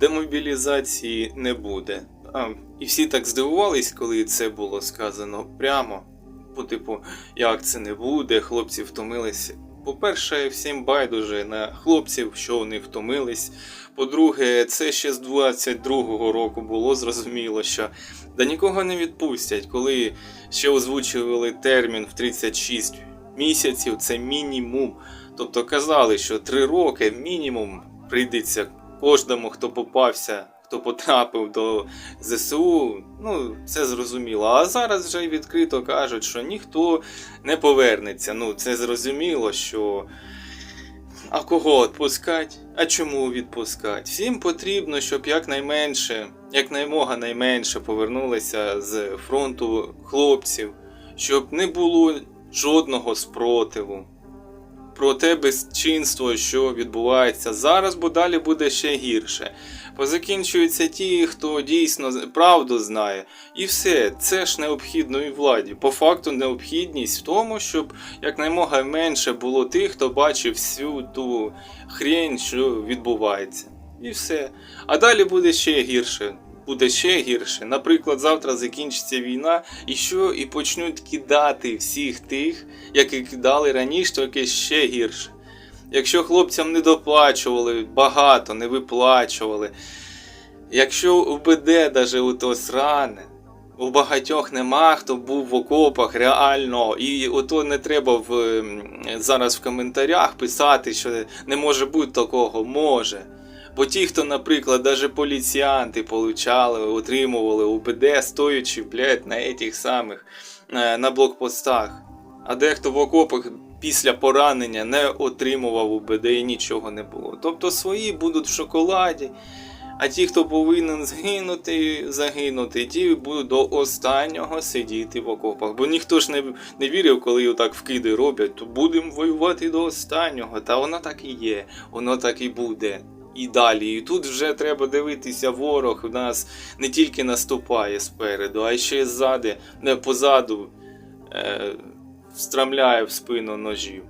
демобілізації не буде. А, і всі так здивувались, коли це було сказано прямо. По типу, як це не буде, хлопці втомилися. По-перше, всім байдуже на хлопців, що вони втомились. По-друге, це ще з 22-го року було зрозуміло, що да нікого не відпустять, коли ще озвучували термін в 36 місяців, це мінімум. Тобто казали, що 3 роки мінімум прийдеться кожному, хто попався, хто потрапив до ЗСУ. Ну, це зрозуміло. А зараз вже відкрито кажуть, що ніхто не повернеться. Ну, це зрозуміло, що. А кого відпускати? А чому відпускати? Всім потрібно, щоб якнайменше, якнаймога найменше повернулися з фронту хлопців, щоб не було жодного спротиву. Про те безчинство, що відбувається зараз, бо далі буде ще гірше. Позакінчуються ті, хто дійсно правду знає. І все, це ж необхідно і владі. По факту необхідність в тому, щоб якнаймога менше було тих, хто бачив всю ту хрень, що відбувається. І все. А далі буде ще гірше. Буде ще гірше. Наприклад, завтра закінчиться війна, і що? І почнуть кидати всіх тих, які кидали раніше, то якесь ще гірше. Якщо хлопцям не доплачували багато, не виплачували. Якщо УБД даже у то сране, у багатьох нема, хто був в окопах реально, і ото не треба в, зараз в коментарях писати, що не може бути такого, може. Бо ті, хто, наприклад, даже поліціянти получали, отримували УБД, стоячи, блядь, на этих самих, е, на блокпостах. А дехто в окопах після поранення не отримував УБД і нічого не було. Тобто свої будуть в шоколаді, а ті, хто повинен згинути, загинути, ті будуть до останнього сидіти в окопах. Бо ніхто ж не, не вірив, коли отак вкиди роблять, то будемо воювати до останнього. Та воно так і є, воно так і буде. І далі. І тут вже треба дивитися, ворог у нас не тільки наступає спереду, а й ще ззади, не позаду е, встрамляє в спину ножів.